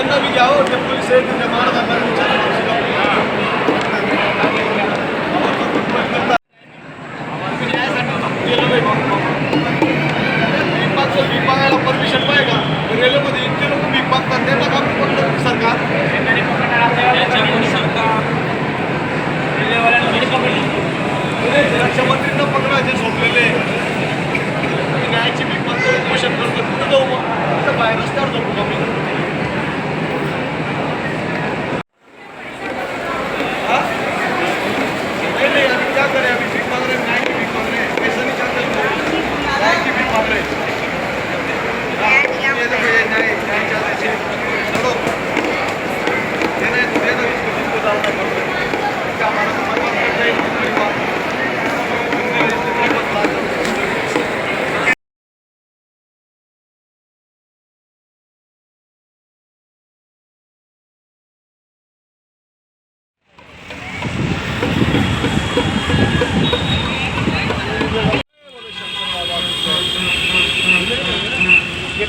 எந்த வீடியோவோ ஒரு போலீஸ் சேர்த்து இந்த மாணவர்